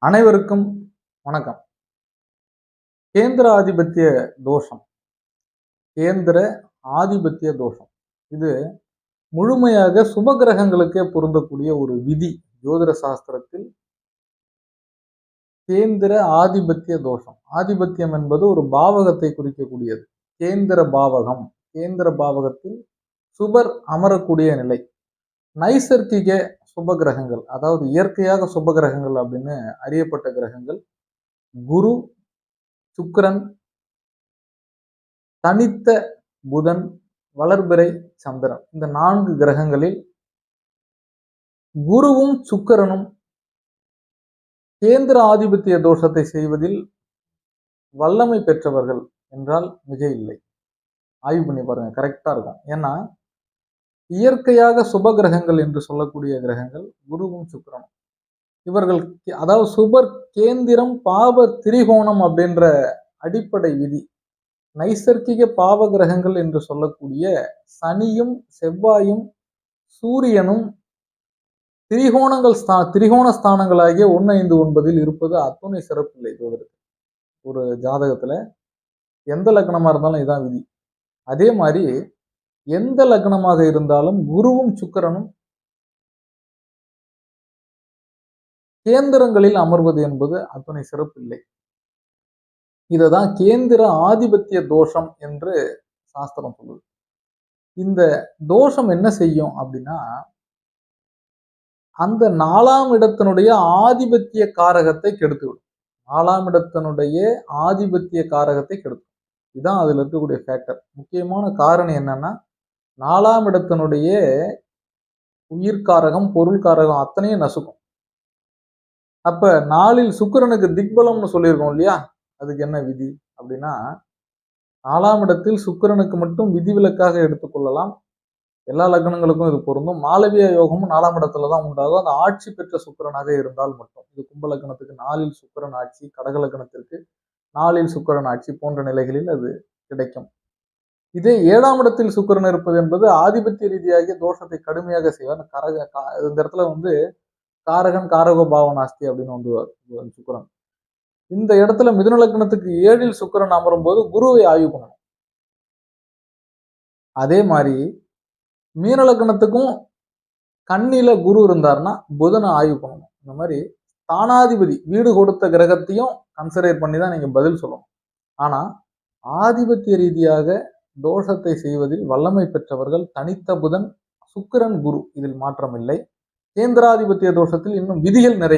அனைவருக்கும் வணக்கம். கேந்திர ஆதிபத்திய தோஷம். கேந்திர ஆதிபத்திய தோஷம். இது முழுமையாக சுப கிரகங்களுக்கே பொருந்தக்கூடிய ஒரு விதி ஜோதிட சாஸ்திரத்தில். கேந்திர ஆதிபத்திய தோஷம். ஆதிபத்தியம் என்பது ஒரு பாவகத்தை குறிக்கக்கூடியது. கேந்திர பாவகம். கேந்திர பாவகத்தில் சுபர் அமரக்கூடிய நிலை. நைசர்கிக சுப கிரகங்கள் அதாவது இயற்கையாக சுப கிரகங்கள் அப்படின்னு அறியப்பட்ட கிரகங்கள் குரு சுக்கிரன் தனித்த புதன் வளர்பிறை சந்திரன். இந்த நான்கு கிரகங்களில் குருவும் சுக்கிரனும் கேந்திர ஆதிபத்திய தோஷத்தை செய்வதில் வல்லமை பெற்றவர்கள் என்றால் மிக இல்லை. ஆய்வு பண்ணி பாருங்க கரெக்டா இருக்கும். ஏன்னா இயற்கையாக சுப கிரகங்கள் என்று சொல்லக்கூடிய கிரகங்கள் குருவும் சுக்கிரனும். இவர்கள் அதாவது சுபர் கேந்திரம் பாவ திரிகோணம் அப்படின்ற அடிப்படை விதி. நைசர்கிக பாவ கிரகங்கள் என்று சொல்லக்கூடிய சனியும் செவ்வாயும் சூரியனும் திரிகோணங்கள் ஸ்தா திரிகோண ஸ்தானங்களாகிய ஒன்று ஐந்து ஒன்பதில் இருப்பது அத்துணை சிறப்பில்லை ஜோதிடத்தில் ஒரு ஜாதகத்தில் எந்த லக்னமாக இருந்தாலும் இதான் விதி. அதே மாதிரி எந்த லக்னமாக இருந்தாலும் குருவும் சுக்கரனும் கேந்திரங்களில் அமர்வது என்பது அத்துணை சிறப்பில்லை இததான் கேந்திர ஆதிபத்திய தோஷம் என்று சாஸ்திரம் சொல்லுது. இந்த தோஷம் என்ன செய்யும் அப்படின்னா அந்த நாலாம் இடத்தினுடைய ஆதிபத்திய காரகத்தை கெடுத்துவிடும். நாலாம் இடத்தினுடைய ஆதிபத்திய காரகத்தை கெடுத்துடும் இதுதான் அதுல இருக்கக்கூடிய ஃபேக்டர் முக்கியமான காரணம் என்னன்னா நாலாம் இடத்தினுடைய உயிர்காரகம் பொருள்காரகம் அத்தனையும் நசுக்கும். அப்ப நாளில் சுக்கிரனுக்கு திக்பலம்னு சொல்லியிருக்கோம் இல்லையா? அதுக்கு என்ன விதி? அப்படின்னா நாலாம் இடத்தில் சுக்கிரனுக்கு மட்டும் விதிவிலக்காக எடுத்துக்கொள்ளலாம் எல்லா லக்னங்களுக்கும் இது பொருந்தும். மாளவிய யோகமும் நாலாம் இடத்துல தான் உண்டாகும். அந்த ஆட்சி பெற்ற சுக்கரனாக இருந்தால் மட்டும். இது கும்ப லக்னத்துக்கு நாளில் சுக்கிரன் ஆட்சி கடக லக்னத்திற்கு நாளில் சுக்கிரன் ஆட்சி போன்ற நிலைகளில் அது கிடைக்கும். இதே ஏழாம் இடத்தில் சுக்கிரன் இருப்பது என்பது ஆதிபத்திய ரீதியாகிய தோஷத்தை கடுமையாக செய்வார். கரக கா- இந்த இடத்துல வந்து காரகன் காரகோ பாவனாஸ்தி அப்படின்னு வந்து சுக்கிரன். இந்த இடத்துல மிதுன லக்னத்துக்கு ஏழில் சுக்கிரன் அமரும் போது குருவை ஆய்வு பண்ணணும். அதே மாதிரி மீன லக்னத்துக்கும் கண்ணில குரு இருந்தாருன்னா புதனை ஆய்வு பண்ணணும். இந்த மாதிரி தானாதிபதி வீடு கொடுத்த கிரகத்தையும் கன்சிடர் பண்ணி தான் நீங்க பதில் சொல்லணும். ஆனா ஆதிபத்திய ரீதியாக தோஷத்தை செய்வதில் வல்லமை பெற்றவர்கள் தனித்த புதன் சுக்கிரன் குரு இதில் மாற்றமில்லை. கேந்திராதிபத்திய தோஷத்தில் இன்னும் விதிகள் நிறைய